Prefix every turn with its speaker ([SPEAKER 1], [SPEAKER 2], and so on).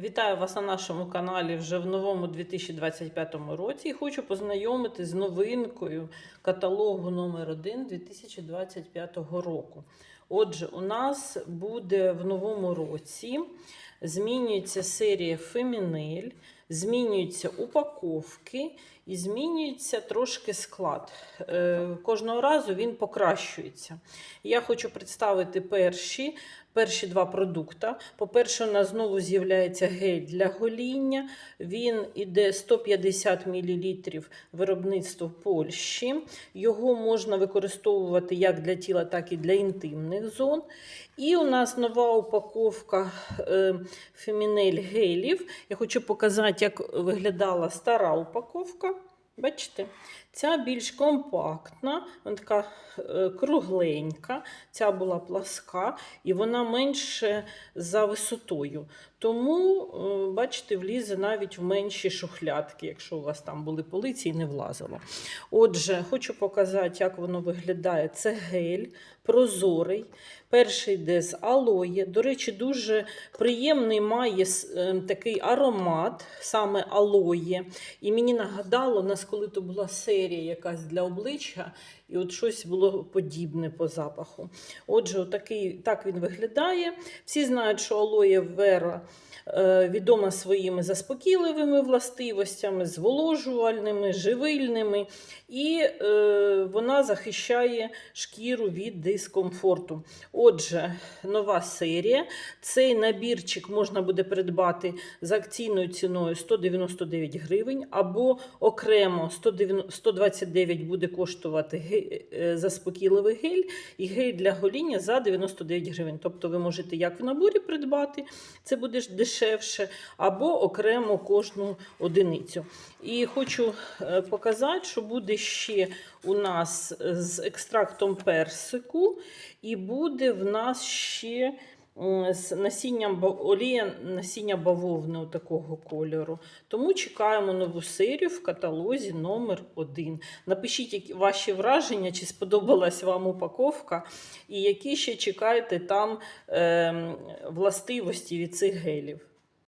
[SPEAKER 1] Вітаю вас на нашому каналі вже в новому 2025 році і хочу познайомити з новинкою каталогу номер 1 2025 року. Отже, у нас буде в новому році змінюється серія Фемінель, змінюються упаковки і змінюється трошки склад. Е, Кожного разу він покращується. Я хочу представити перші перші два продукти. По-перше, у нас знову з'являється гель для гоління. Він іде 150 мл виробництва в Польщі. Його можна використовувати як для тіла, так і для інтимних зон. І у нас нова упаковка е, фемінель гелів. Я хочу показати, як виглядала стара упаковка. Бачите? Ця більш компактна, вона така е, кругленька, ця була пласка і вона менше за висотою. Тому, е, бачите, влізе навіть в менші шухлядки, якщо у вас там були полиці і не влазило. Отже, хочу показати, як воно виглядає. Це гель прозорий. Перший йде з алоє. До речі, дуже приємний має е, такий аромат, саме алоє. І мені нагадало, у нас коли то була серія якась для обличчя, і от щось було подібне по запаху. Отже, отакий, так він виглядає. Всі знають, що алоє вера відома своїми заспокійливими властивостями, зволожувальними, живильними, і е, вона захищає шкіру від дискомфорту. Отже, нова серія. Цей набірчик можна буде придбати за акційною ціною 199 гривень, або окремо 190 129 буде коштувати е, заспокійливий гель і гель для гоління за 99 гривень. Тобто ви можете як в наборі придбати, це буде ж дешевше, або окремо кожну одиницю. І хочу е, показати, що буде ще у нас з екстрактом персику, і буде в нас ще з насінням олія насіння бавовни такого кольору. Тому чекаємо нову серію в каталозі номер 1 Напишіть які ваші враження, чи сподобалась вам упаковка, і які ще чекаєте там е, властивості від цих гелів.